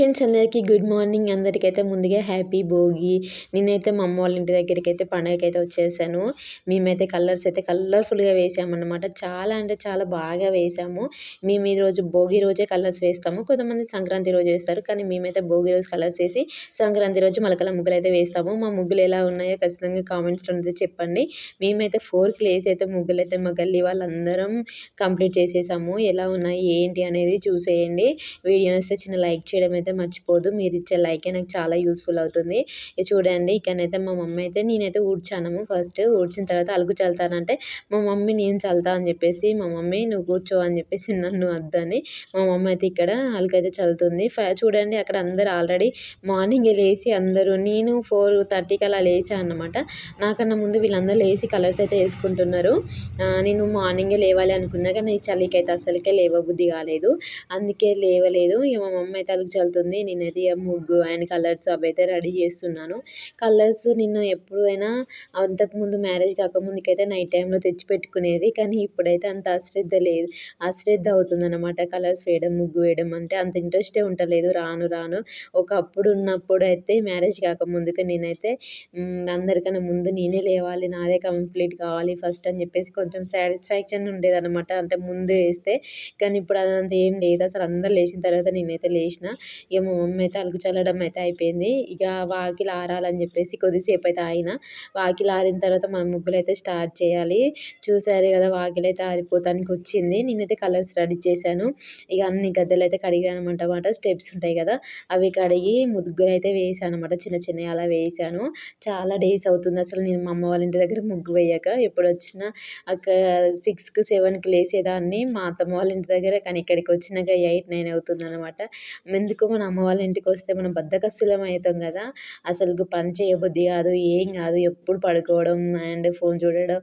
Friends అందరికీ good morning అందరికైతే ముందుగా happy Bhogi. నేనైతే మా అమ్మ వాళ్ళ ఇంటి దగ్గరికి అయితే పండగకైతే అయితే వచ్చేసాను. మేమైతే కలర్స్ అయితే కలర్ఫుల్గా వేసామన్నమాట. చాలా అంటే చాలా బాగా వేసాము. మేము ఈ రోజు భోగి రోజే కలర్స్ వేస్తాము. కొంతమంది సంక్రాంతి రోజు వేస్తారు. కానీ మేమైతే భోగి రోజు కలర్స్ వేసి సంక్రాంతి రోజు మలకల ముగ్గులు అయితే వేస్తాము. మా ముగ్గులు ఎలా ఉన్నాయో ఖచ్చితంగా కామెంట్స్లో అయితే చెప్పండి. మేమైతే ఫోర్ క్లేస్ అయితే ముగ్గులు అయితే మా గల్లీ వాళ్ళందరం కంప్లీట్ చేసేసాము. ఎలా ఉన్నాయి? ఏంటి? అనేది చూసేయండి. వీడియో వస్తే చిన్న లైక్ చేయడం అయితే మర్చిపోదు. మీరు ఇచ్చే లైకే నాకు చాలా యూస్ఫుల్ అవుతుంది. ఇది చూడండి ఇక్కడనైతే మా మమ్మీ అయితే నేనైతే ఊడ్చాను. ఫస్ట్ ఊడ్చిన తర్వాత అలుగు చల్లుతానంటే మా మమ్మీ నేను చల్లుతా అని చెప్పేసి మా మమ్మీ నువ్వు కూర్చో అని చెప్పేసి నన్ను వద్దని మా మమ్మీ అయితే ఇక్కడ అలుగు అయితే చల్లుతుంది చూడండి అక్కడ అందరు ఆల్రెడీ మార్నింగ్ లేచి అందరూ నేను ఫోర్ థర్టీకి అలా లేచాను అనమాట నాకన్నా ముందు వీళ్ళందరూ లేచి కలర్స్ అయితే వేసుకుంటున్నారు. నేను మార్నింగే లేవాలి అనుకున్నా కానీ చలికి అయితే అసలుకే లేవబుద్ధి కాలేదు. అందుకే లేవలేదు. ఇక మా మమ్మీ అయితే అలుగు చల్లుతుంది నేనైతే ముగ్గు అండ్ కలర్స్ అవి అయితే రెడీ చేస్తున్నాను. కలర్స్ నేను ఎప్పుడైనా అంతకుముందు మ్యారేజ్ కాకముందుకైతే నైట్ టైంలో తెచ్చి పెట్టుకునేది. కానీ ఇప్పుడైతే అంత అశ్రద్ధ లేదు. అశ్రద్ధ అవుతుందన్నమాట కలర్స్ వేయడం ముగ్గు వేయడం అంటే అంత ఇంట్రెస్టే ఉండలేదు రాను రాను. ఒకప్పుడు ఉన్నప్పుడు అయితే మ్యారేజ్ కాకముందుకు నేనైతే అందరికన్నా ముందు నేనే లేవాలి. నాదే కంప్లీట్ కావాలి ఫస్ట్ అని చెప్పేసి కొంచెం సాటిస్ఫాక్షన్ ఉండేదన్నమాట. అంటే ముందు వేస్తే. కానీ ఇప్పుడు అదంతా ఏం లేదు. అసలు అందరు లేచిన తర్వాత నేనైతే లేచిన. ఇక మా మమ్మీ అయితే అలుగు చల్లడం అయితే అయిపోయింది. ఇక వాకిలి ఆరాలని చెప్పేసి కొద్దిసేపు అయితే ఆగిన. వాకిలి ఆరిన తర్వాత మనం ముగ్గులు అయితే స్టార్ట్ చేయాలి. చూసారు కదా వాకిలి అయితే ఆరిపోతానికి వచ్చింది. నేనైతే కలర్స్ రెడీ చేశాను. ఇక అన్ని గద్దెలు అయితే కడిగాను అనమాట స్టెప్స్ ఉంటాయి కదా అవి కడిగి ముగ్గులు అయితే వేసాను అనమాట చిన్న చిన్నవి అలా వేసాను చాలా డేస్ అవుతుంది అసలు. నేను మా అమ్మ వాళ్ళ ఇంటి దగ్గర ముగ్గు వేయక ఎప్పుడు వచ్చినా అక్కడ సిక్స్కి సెవెన్కి లేసేదాన్ని. మా అత్తమ్మ వాళ్ళ ఇంటి దగ్గర కానీ ఇక్కడికి వచ్చినాక ఎయిట్ నైన్ అవుతుంది అనమాట ఎందుకు మన అమ్మ వాళ్ళ ఇంటికి వస్తే మనం బద్ధకస్తులం అవుతాం కదా. అసలు పని చేయబుద్ధి కాదు ఏం కాదు ఎప్పుడు పడుకోవడం అండ్ ఫోన్ చూడడం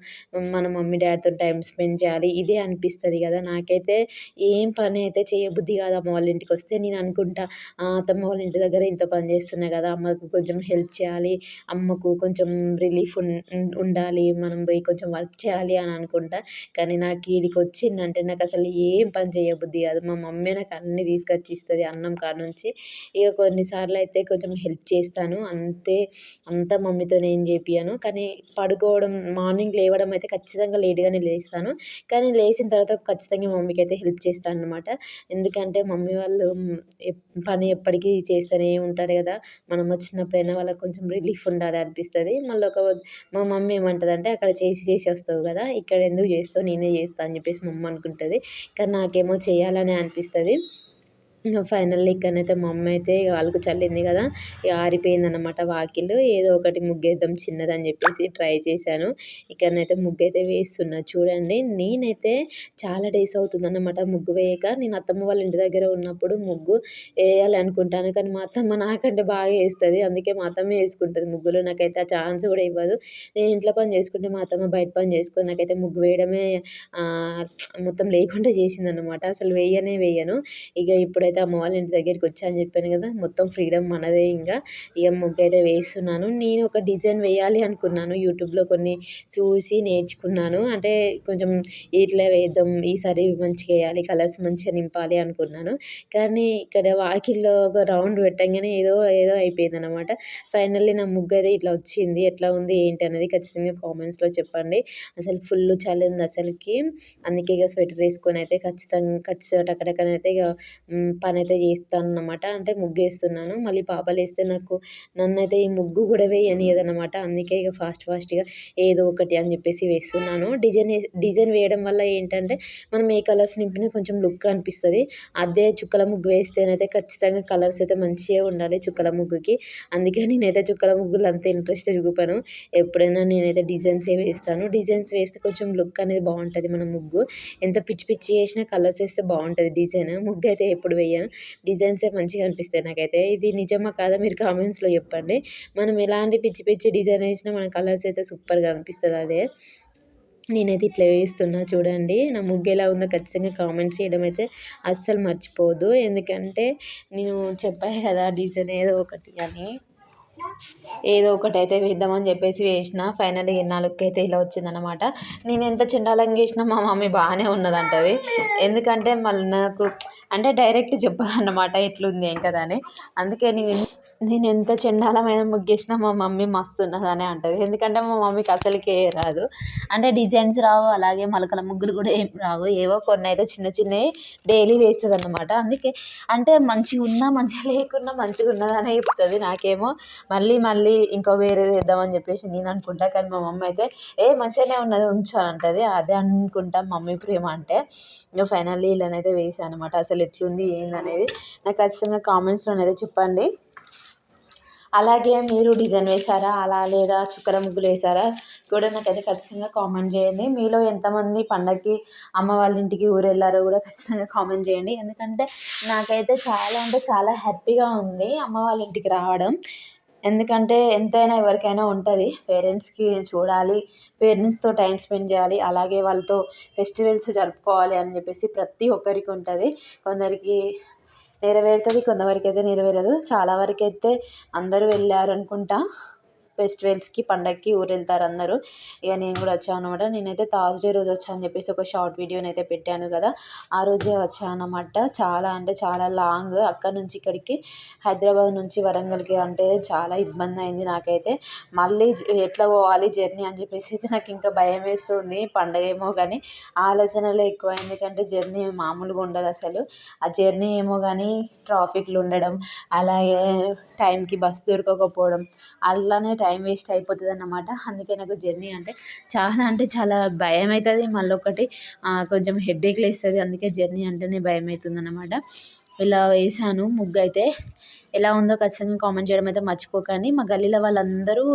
మన మమ్మీ డాడీతో టైం స్పెండ్ చేయాలి ఇదే అనిపిస్తుంది కదా. నాకైతే ఏం పని అయితే చేయబుద్ధి కాదు అమ్మ వాళ్ళ ఇంటికి వస్తే. నేను అనుకుంటా అత్తమ్మ వాళ్ళ ఇంటి దగ్గర ఇంత పని చేస్తున్నా కదా అమ్మకు కొంచెం హెల్ప్ చేయాలి అమ్మకు కొంచెం రిలీఫ్ ఉండాలి మనం పోయి కొంచెం వర్క్ చేయాలి అని అనుకుంటా. కానీ నాకు వీడికి వచ్చిందంటే నాకు అసలు ఏం పని చేయబుద్ధి కాదు. మా మమ్మీ నాకు అన్నీ తీసుకొచ్చి ఇస్తుంది అన్నం కాడ నుంచి ఇక కొన్నిసార్లు అయితే కొంచెం హెల్ప్ చేస్తాను. అంతే అంతా మమ్మీతో నేను చెప్పాను కానీ పడుకోవడం మార్నింగ్ లేవడం అయితే ఖచ్చితంగా లేట్గానే లేస్తాను. కానీ లేచిన తర్వాత ఖచ్చితంగా మమ్మీకి అయితే హెల్ప్ చేస్తాను అనమాట ఎందుకంటే మమ్మీ వాళ్ళు పని ఎప్పటికీ చేస్తూనే ఉంటారు కదా. మనం వచ్చినప్పుడైనా వాళ్ళకి కొంచెం రిలీఫ్ ఉండాలి అనిపిస్తుంది. మళ్ళీ ఒక మా మమ్మీ ఏమంటుంది అంటే అక్కడ చేసి చేసి వస్తావు కదా. ఇక్కడ ఎందుకు చేస్తావు? నేనే చేస్తాను అని చెప్పేసి మమ్మ అనుకుంటుంది. కానీ నాకేమో చేయాలని అనిపిస్తుంది. ఇంకా ఫైనల్లీ ఇక్కడనైతే మా అమ్మ అయితే అలుకు చల్లింది కదా ఇక ఆరిపోయింది అనమాట వాకిలు ఏదో ఒకటి ముగ్గేద్దాం చిన్నదని చెప్పేసి ట్రై చేశాను. ఇక్కడనైతే ముగ్గు అయితే వేస్తున్నా. చూడండి నేనైతే చాలా డేస్ అవుతుంది అన్నమాట ముగ్గు వేయక. నేను అత్తమ్మ వాళ్ళ ఇంటి దగ్గర ఉన్నప్పుడు ముగ్గు వేయాలి అనుకుంటాను కానీ మా అత్తమ్మ నాకంటే బాగా వేస్తుంది. అందుకే మా అత్తమ్మ వేసుకుంటుంది ముగ్గులో. నాకైతే ఆ ఛాన్స్ కూడా ఇవ్వదు. నేను ఇంట్లో పని చేసుకుంటే మా అత్తమ్మ బయట పని చేసుకుని నాకైతే ముగ్గు వేయడమే మొత్తం లేకుండా చేసింది అనమాట అసలు వేయనే వేయను. ఇక ఇప్పుడైతే అయితే అమ్మ వాళ్ళ ఇంటి దగ్గరికి వచ్చా అని చెప్పాను కదా మొత్తం ఫ్రీడమ్ మనదే ఇంకా. ఇక ముగ్గు అయితే వేస్తున్నాను. నేను ఒక డిజైన్ వేయాలి అనుకున్నాను యూట్యూబ్లో కొన్ని చూసి నేర్చుకున్నాను. అంటే కొంచెం ఇట్లా వేద్దాం ఈసారి మంచిగా వేయాలి కలర్స్ మంచిగా నింపాలి అనుకున్నాను. కానీ ఇక్కడ వాకిల్లో ఒక రౌండ్ పెట్టంగానే ఏదో ఏదో అయిపోయింది అనమాట ఫైనల్లీ నా ముగ్గు అయితే ఇట్లా వచ్చింది. ఎట్లా ఉంది ఏంటి అనేది ఖచ్చితంగా కామెంట్స్లో చెప్పండి. అసలు ఫుల్ చలి ఉంది అసలుకి. అందుకే ఇక స్వెటర్ వేసుకొని అయితే ఖచ్చితంగా ఖచ్చితంగా అక్కడక్కడైతే ఇక పని అయితే చేస్తాను అన్నమాట అంటే ముగ్గు వేస్తున్నాను మళ్ళీ పాపలు వేస్తే నాకు నన్ను అయితే ఈ ముగ్గు కూడా వేయనియదు అనమాట అందుకే ఇక ఫాస్ట్ ఫాస్ట్గా ఏదో ఒకటి అని చెప్పేసి వేస్తున్నాను. డిజైన్ డిజైన్ వేయడం వల్ల ఏంటంటే మనం ఏ కలర్స్ నింపినా కొంచెం లుక్ అనిపిస్తుంది. అదే చుక్కల ముగ్గు వేస్తేనైతే ఖచ్చితంగా కలర్స్ అయితే మంచిగా ఉండాలి చుక్కల ముగ్గుకి. అందుకే నేనైతే చుక్కల ముగ్గులు అంత ఇంట్రెస్ట్ చూపాను. ఎప్పుడైనా నేనైతే డిజైన్సే వేస్తాను. డిజైన్స్ వేస్తే కొంచెం లుక్ అనేది బాగుంటుంది మన ముగ్గు. ఎంత పిచ్చి పిచ్చి వేసినా కలర్స్ వేస్తే బాగుంటుంది డిజైన్. ముగ్గు అయితే ఎప్పుడు వేయాలి డిజైన్సే మంచిగా అనిపిస్తాయి నాకైతే. ఇది నిజమా కాదా మీరు కామెంట్స్లో చెప్పండి. మనం ఎలాంటి పిచ్చి పిచ్చి డిజైన్ వేసినా మన కలర్స్ అయితే సూపర్గా అనిపిస్తుంది అదే. నేనైతే ఇట్లా వేస్తున్నా చూడండి. నా ముగ్గు ఎలా ఉందో ఖచ్చితంగా కామెంట్స్ చేయడం అయితే అస్సలు మర్చిపోదు ఎందుకంటే నేను చెప్పాను కదా డిజైన్ ఏదో ఒకటి అని. ఏదో ఒకటి అయితే వేద్దామని చెప్పేసి వేసిన. ఫైనల్గా నా అయితే ఇలా వచ్చిందనమాట నేను ఎంత చిండాలంగా వేసినా మా మమ్మీ బాగానే ఉన్నదంటది. ఎందుకంటే మళ్ళీ నాకు అంటే డైరెక్ట్ చెప్పదన్నమాట ఎట్లుంది ఏం కదా అని. అందుకే నేను నేను ఎంత చెండాలమైన ముగ్గేసినా మా మమ్మీ మస్తు ఉన్నదని అంటుంది. ఎందుకంటే మా మమ్మీకి అసలుకే రాదు. అంటే డిజైన్స్ రావు అలాగే మలకల ముగ్గులు కూడా ఏం రావు. ఏవో కొన్ని అయితే చిన్న చిన్నవి డైలీ వేస్తుంది అనమాట అందుకే అంటే మంచిగా ఉన్నా మంచిగా లేకున్నా మంచిగా ఉన్నదనే చెప్తుంది నాకేమో. మళ్ళీ మళ్ళీ ఇంకో వేరేది వేద్దామని చెప్పేసి నేను అనుకుంటా. కానీ మా మమ్మీ అయితే ఏ మంచిగానే ఉన్నది ఉంచు అంటది. అదే అనుకుంటా మమ్మీ ప్రేమ అంటే. ఇంకా ఫైనల్లీ ఇలానైతే వేసాను అనమాట అసలు ఎట్లుంది ఏందనేది నాకు ఖచ్చితంగా కామెంట్స్లోనైతే చెప్పండి. అలాగే మీరు డిజైన్ వేశారా? అలా లేదా చుక్కల ముగ్గులు వేశారా? కూడా నాకైతే ఖచ్చితంగా కామెంట్ చేయండి. మీలో ఎంతమంది పండగకి అమ్మ వాళ్ళ ఇంటికి ఊరు వెళ్ళారో కూడా ఖచ్చితంగా కామెంట్ చేయండి. ఎందుకంటే నాకైతే చాలా అంటే చాలా హ్యాపీగా ఉంది అమ్మ వాళ్ళ ఇంటికి రావడం. ఎందుకంటే ఎంతైనా ఎవరికైనా ఉంటుంది. పేరెంట్స్కి చూడాలి. పేరెంట్స్తో టైం స్పెండ్ చేయాలి. అలాగే వాళ్ళతో ఫెస్టివల్స్ జరుపుకోవాలి అని చెప్పేసి ప్రతి ఒక్కరికి ఉంటుంది. కొందరికి నెరవేరుతుంది కొంతవరకు అయితే నెరవేరదు. చాలా వరకు అయితే అందరూ వెళ్ళారు అనుకుంటా ఫెస్టివల్స్కి పండగకి ఊరు వెళ్తారు అందరూ. ఇక నేను కూడా వచ్చాను అనమాట నేనైతే థర్స్డే రోజు వచ్చాను అని చెప్పేసి ఒక షార్ట్ వీడియోని అయితే పెట్టాను కదా. ఆ రోజే వచ్చాను అనమాట చాలా అంటే చాలా లాంగ్ అక్కడ నుంచి ఇక్కడికి. హైదరాబాద్ నుంచి వరంగల్కి అంటే చాలా ఇబ్బంది అయింది నాకైతే. మళ్ళీ ఎట్లా పోవాలి జర్నీ అని చెప్పేసి అయితే నాకు ఇంకా భయం వేస్తుంది. పండగ ఏమో కానీ ఆలోచనలు ఎక్కువ. ఎందుకంటే జర్నీ మామూలుగా ఉండదు అసలు. ఆ జర్నీ ఏమో కానీ ట్రాఫిక్లు ఉండడం అలాగే టైంకి బస్సు దొరకకపోవడం అలానే టైం వేస్ట్ అయిపోతుంది అన్నమాట అందుకే నాకు జర్నీ అంటే చాలా అంటే చాలా భయం అవుతుంది మళ్ళీ ఒకటి కొంచెం హెడేక్ లేస్తుంది అందుకే జర్నీ అంటేనే భయం అవుతుంది అన్నమాట ఇలా వేసాను. ముగ్గు అయితే ఎలా ఉందో ఖచ్చితంగా కామెంట్ చేయడం అయితే మర్చిపోకండి. మా గల్లీలో వాళ్ళందరూ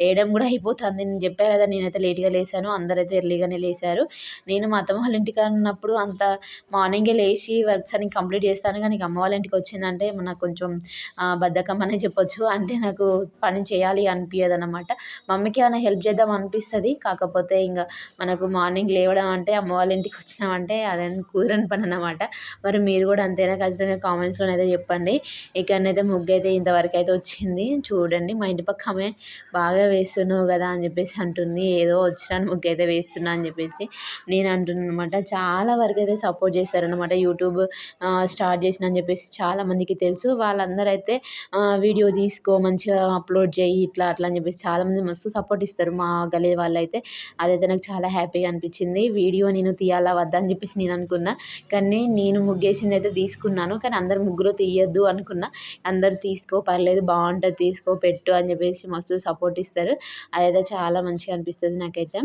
వేయడం కూడా అయిపోతుంది. నేను చెప్పా కదా నేనైతే లేట్గా లేసాను. అందరైతే ఎర్లీగానే లేసారు. నేను మా అత్తమ్మ వాళ్ళ ఇంటికి అన్నప్పుడు అంత మార్నింగే లేచి వర్క్స్ అన్ని కంప్లీట్ చేస్తాను. కానీ అమ్మ వాళ్ళ ఇంటికి వచ్చిందంటే నాకు కొంచెం బద్ధకం అనే చెప్పొచ్చు. అంటే నాకు పని చేయాలి అనిపించదు అనమాట మమ్మీకి ఏమైనా హెల్ప్ చేద్దాం అనిపిస్తుంది. కాకపోతే ఇంకా మనకు మార్నింగ్ లేవడం అంటే అమ్మ వాళ్ళ ఇంటికి వచ్చినామంటే అదే కూరని పని అనమాట మరి మీరు కూడా అంతేనా? ఖచ్చితంగా కామెంట్స్లోనైతే చెప్పండి. ఇక్కడనైతే ముగ్గు అయితే ఇంతవరకు అయితే వచ్చింది. చూడండి మా ఇంటి పక్క ఆమె బాగా వేస్తున్నావు కదా అని చెప్పేసి అంటుంది. ఏదో వచ్చిన ముగ్గు అయితే వేస్తున్నా అని చెప్పేసి నేను అంటున్నాను అనమాట చాలా వరకు అయితే సపోర్ట్ చేస్తారనమాట యూట్యూబ్ స్టార్ట్ చేసిన అని చెప్పేసి చాలా మందికి తెలుసు. వాళ్ళందరూ అయితే వీడియో తీసుకో మంచిగా అప్లోడ్ చేయి ఇట్లా అట్లా అని చెప్పేసి చాలామంది మస్తు సపోర్ట్ ఇస్తారు మా గలీ వాళ్ళు అయితే అదైతే నాకు చాలా హ్యాపీగా అనిపించింది. వీడియో నేను తీయాలా వద్దా అని చెప్పేసి నేను అనుకున్నా. కానీ నేను ముగ్గేసింది అయితే తీసుకున్నాను. కానీ అందరు ముగ్గురు తీయద్దు అనుకున్నా. అందరు తీసుకో పర్లేదు బాగుంటుంది తీసుకో పెట్టు అని చెప్పేసి మస్తు సపోర్ట్ ఇస్తారు. అదైతే చాలా మంచిగా అనిపిస్తుంది నాకైతే.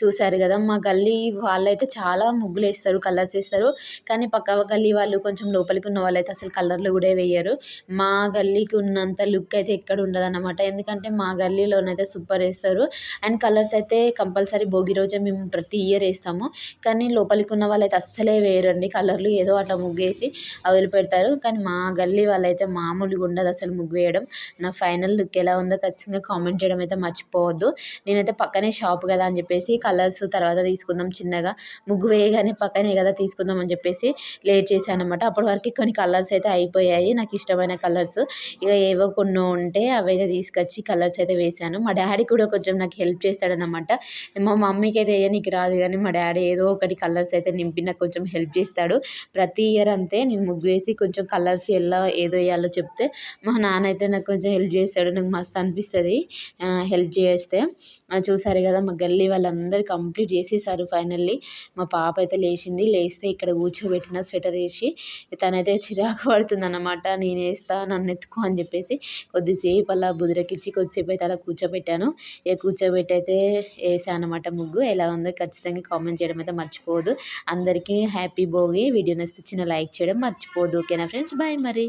చూశారు కదా మా గల్లీ వాళ్ళైతే చాలా ముగ్గులు వేస్తారు కలర్స్ వేస్తారు. కానీ పక్క గల్లీ వాళ్ళు కొంచెం లోపలికి ఉన్న వాళ్ళైతే అసలు కలర్లు కూడా వేయరు. మా గల్లీకి ఉన్నంత లుక్ అయితే ఎక్కడ ఉండదు అనమాట ఎందుకంటే మా గల్లీలోనైతే సూపర్ వేస్తారు. అండ్ కలర్స్ అయితే కంపల్సరీ భోగి రోజే మేము ప్రతి ఇయర్ వేస్తాము. కానీ లోపలికి ఉన్న వాళ్ళైతే అస్సలే వేయరండి. కలర్లు ఏదో అట్లా ముగ్గేసి వదిలిపెడతారు. కానీ మా గల్లీ వాళ్ళైతే మామూలుగా ఉండదు అసలు ముగ్గు వేయడం. నా ఫైనల్ లుక్ ఎలా ఉందో ఖచ్చితంగా కామెంట్ చేయడం అయితే మర్చిపోవద్దు. నేనైతే పక్కనే షాప్ కదా అని చెప్పేసి కలర్స్ తర్వాత తీసుకుందాం చిన్నగా. ముగ్గు వేయగానే పక్కనే కదా తీసుకుందాం అని చెప్పేసి లేట్ చేశాను అనమాట అప్పటి వరకు కొన్ని కలర్స్ అయితే అయిపోయాయి. నాకు ఇష్టమైన కలర్స్. ఇక ఏవో కొన్ని ఉంటే అవైతే తీసుకొచ్చి కలర్స్ అయితే వేశాను. మా డాడీ కూడా కొంచెం నాకు హెల్ప్ చేస్తాడనమాట మా మమ్మీకి అయితే వేయనీకి రాదు కానీ మా డాడీ ఏదో ఒకటి కలర్స్ అయితే నింపి నాకు కొంచెం హెల్ప్ చేస్తాడు. ప్రతి ఇయర్ అంతే. నేను ముగ్గు వేసి కొంచెం కలర్స్ ఎలా ఏదో వేయాలో చెప్తే మా నాన్న అయితే నాకు కొంచెం హెల్ప్ చేస్తాడు. నాకు మస్తు అనిపిస్తుంది. హెల్ప్ చేస్తే. చూసారు కదా మా గల్లీ వాళ్ళందరూ కంప్లీట్ చేసేసారు ఫైనల్లీ. మా పాప అయితే లేచింది లేస్తే ఇక్కడ కూర్చోబెట్టిన స్వెటర్ వేసి తనైతే చిరాకు పడుతుంది అన్నమాట నేను వేస్తా నన్ను ఎత్తుకో అని చెప్పేసి కొద్దిసేపు అలా బుదిరకిచ్చి కొద్దిసేపు అయితే అలా కూర్చోబెట్టాను. ఇక కూర్చోబెట్టి అయితే వేసాను అనమాట ముగ్గు. ఎలా ఉందో ఖచ్చితంగా కామెంట్ చేయడం అయితే మర్చిపోదు అందరికీ హ్యాపీ భోగి. వీడియో నచ్చితే చిన్న లైక్ చేయడం మర్చిపోదు ఓకేనా ఫ్రెండ్స్? బాయ్ మరి.